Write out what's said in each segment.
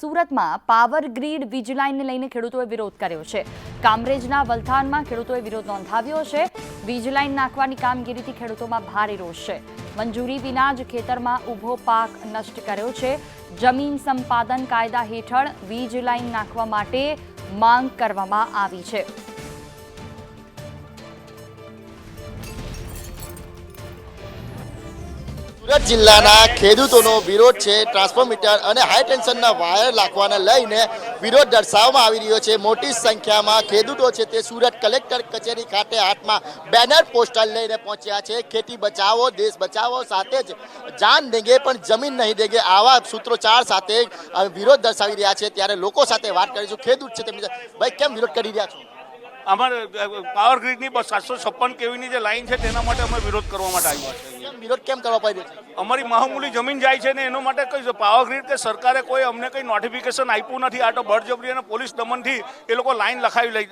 સુરતમાં power grid વીજ લાઇનને લઈને ખેડૂતોએ વિરોધ કર્યો છે. કામરેજના વલથાણમાં ખેડૂતોએ વિરોધ નોંધાવ્યો છે. વીજ લાઇન નાખવાની કામગીરીથી ખેડૂતોમાં ભારે રોષ છે. મંજૂરી વિના જ ખેતરમાં ઊભો પાક નષ્ટ કર્યો છે. જમીન સંપાદન કાયદા હેઠળ વીજ લાઇન નાખવા માટે માંગ કરવામાં આવી છે. સુરત જિલ્લાના ખેડૂતોનો વિરોધ છે, ટ્રાન્સફોર્મીટર અને હાઈ ટેન્શનના વાયર લાખવાને લઈને વિરોધ દર્શાવવામાં આવી રહ્યો છે. મોટી સંખ્યામાં ખેડૂતો છે તે સુરત કલેક્ટર કચેરી ખાતે હાથમાં બેનર પોસ્ટર લઈને પહોંચ્યા છે. ખેતી બચાવો, દેશ બચાવો સાથે જ જાન દેંગે, પણ જમીન નહીં દેંગે આવા સૂત્રોચ્ચાર સાથે વિરોધ દર્શાવી રહ્યા છે. ત્યારે લોકો સાથે વાત કરીશું. ખેડૂત છે તેમની ભાઈ, કેમ વિરોધ કરી રહ્યા છો? અમારે પાવર ગ્રીડની સાતસો છપ્પન કેવીની જે લાઈન છે, તેના માટે અમે વિરોધ કરવા માટે આવ્યા છે વિરોધ કેમ કરવા પડે છે? અમારી મહામૂલી જમીન જાય છે ને એનો માટે કઈ પાવર ગ્રીડ કે સરકારે કોઈ અમને કઈ નોટિફિકેશન આપ્યું નથી. આ તો બળજબરી અને પોલીસ દમનથી એ લોકો લાઈન લખાવી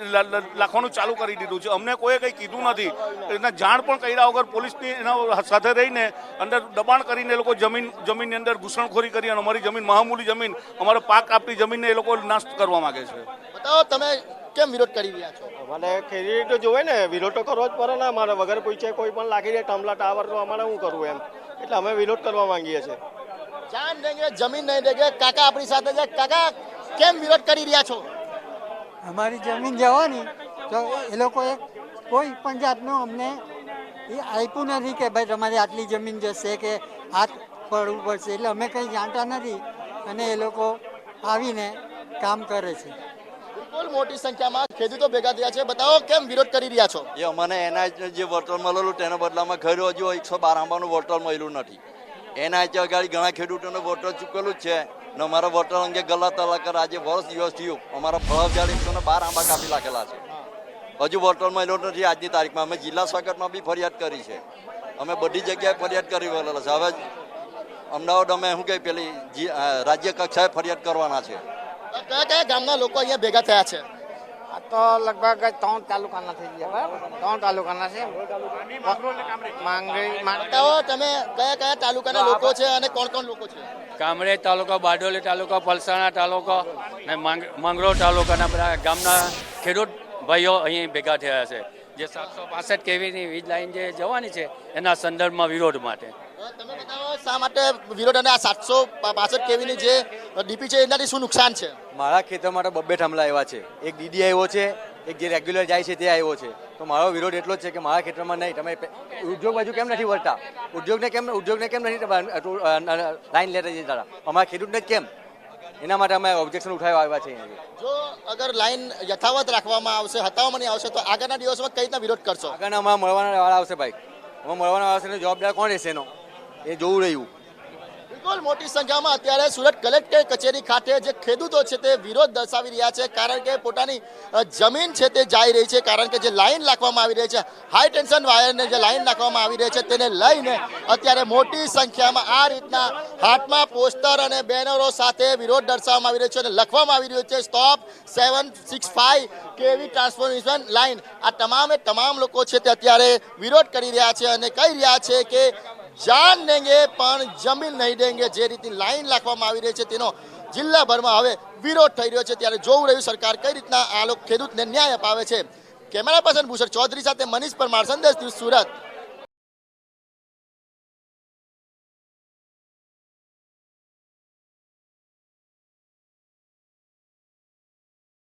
લખવાનું ચાલુ કરી દીધું છે. અમને કોઈ કંઈ કીધું નથી. એના જાણ પણ કર્યા વગર પોલીસની એના સાથે રહીને અંદર દબાણ કરીને એ લોકો જમીન જમીનની અંદર ઘૂસણખોરી કરી અને અમારી જમીન મહામૂલી જમીન અમારો પાક આપતી જમીનને એ લોકો નાશ કરવા માંગે છે. બતાવો તમે કેમ વિરોધ કરી રહ્યા છો? મને ખેડી તો જોવે ને વિરોધ તો કરવો જ પડે ને. અમારે વગર પૂછે કોઈ પણ લાગી જાય ટમલા ટાવર તો અમારે શું કરવું એમ? એટલે અમે વિરોધ કરવા માંગીએ છીએ. જાન દેંગે જમીન નહીં દેંગે કાકા આપણી સાથે છે. કાકા કેમ વિરોધ કરી રહ્યા છો? અમારી જમીન જવાની. તો એ લોકોએ કોઈ પણ જાતનું અમને એ આપ્યું નથી કે ભાઈ તમારી આટલી જમીન જશે કે હાથ પડવું પડશે. એટલે અમે કંઈ જાણતા નથી. અને એ લોકો આવીને કામ કરે છે. બિલકુલ મોટી સંખ્યામાં ખેડૂતો ભેગા થયા છે. બતાવો, કેમ વિરોધ કરી રહ્યા છો? એ અમને એના જે વળતર મળેલું તેના બદલામાં ઘર હજુ એકસો બાર આંબાનું વળતર મળ્યું નથી. એના જ અગાડી ઘણા ખેડૂતોને વળતર ચૂકેલું જ છે ને અમારા વળતર અંગે ગલ્લા તલાકર આજે વર્ષ દિવસ થયું. અમારા ફળ હજાર એકસો બાર આંબા કાપી નાખેલા છે. હજુ વળતર મળ્યો નથી આજની તારીખમાં. અમે જિલ્લા સ્વાગતમાં બી ફરિયાદ કરી છે. અમે બધી જગ્યાએ ફરિયાદ કરી વળેલા છે. હવે અમદાવાદ અમે શું કહે, પેલી રાજ્ય કક્ષાએ ફરિયાદ કરવાના છે. કયા કયા ગામના લોકો અહીંયા ભેગા થયા છે? આ તો લગભગ ત્રણ તાલુકાના થઈ ગયા બરાબર? ત્રણ તાલુકાના છે. માંગરી માંગ- બતાવો તમે કયા કયા તાલુકાના લોકો છે અને કોણ કોણ લોકો છે? કામરેજ તાલુકો બારડોલી તાલુકો પલસાણા તાલુકો ને માંગ- માંગરોળ તાલુકાના બધા ગામના ખેડૂત ભાઈઓ અહીં ભેગા થયા છે. જે સાતસો પાસઠ કેવીની વીજ લાઈન જે જવાની છે એના સંદર્ભમાં વિરોધ માટે. તમે બતાવો શા માટે વિરોધ અને આ સાતસો પાસઠ કેવીની જે ડીપી છે એનાથી શું નુકસાન છે? મારા ખેતર માટે બબ્બે થાંભલા આવ્યા છે. એક ડીડી આવ્યો છે એક જે રેગ્યુલર જાય છે તે આવ્યો છે. તો મારો વિરોધ એટલો જ છે કે મારા ખેતરમાં નહીં તમે ઉદ્યોગ બાજુ કેમ નથી વળતા? ઉદ્યોગને કેમ ઉદ્યોગને કેમ નથી લાઈન લેતા જતા અમારા ખેડૂતને જ કેમ? એના માટે અમે ઓબ્જેક્શન ઉઠાવવા આવ્યા છે અહીંયા જો અગર લાઈન યથાવત રાખવામાં આવશે હટાવવામાં નહીં આવશે તો આગળના દિવસમાં કઈ રીતના વિરોધ કરશો? આગળના અમારા મળવાના વાળા આવશે ભાઈ. અમે મળવાના આવશે જવાબદાર કોણ રહેશે એનો? એ જોવું રહ્યું. બિલકુલ મોટી સંખ્યામાં અત્યારે સુરત કલેક્ટર કચેરી ખાતે જે ખેડૂતો છે તે વિરોધ દર્શાવી રહ્યા છે, કારણ કે પોતાની જમીન છે તે જઈ રહી છે, કારણ કે જે લાઈન નાખવામાં આવી રહી છે, હાઈ ટેન્શન વાયરને જે લાઈન નાખવામાં આવી રહી છે તેને લઈને અત્યારે મોટી સંખ્યામાં આ રીતના હાથમાં પોસ્ટર અને બેનરો સાથે વિરોધ દર્શાવવામાં આવી રહ્યો છે અને લખવામાં આવી રહ્યું છે સ્ટોપ સેવન સિક્સ ફાઈવ કેવી ટ્રાન્સફોર્મેશન લાઈન આ તમામે તમામ લોકો છે તે અત્યારે વિરોધ કરી રહ્યા છે અને કહી રહ્યા છે કે જાન દેંગે, પણ જમીન નહીં દેંગે. જે રીતની લાઈન લાખવામાં આવી રહી છે, તેનો જિલ્લાભરમાં હવે વિરોધ થઈ રહ્યો છે. ત્યારે જોવું રહ્યું સરકાર કઈ રીતના આ લોકો ખેડૂતને ન્યાય અપાવે છે. કેમેરા પર્સન ભૂષણ ચૌધરી સાથે મનીષ પરમાર, સંદેશ સુરત.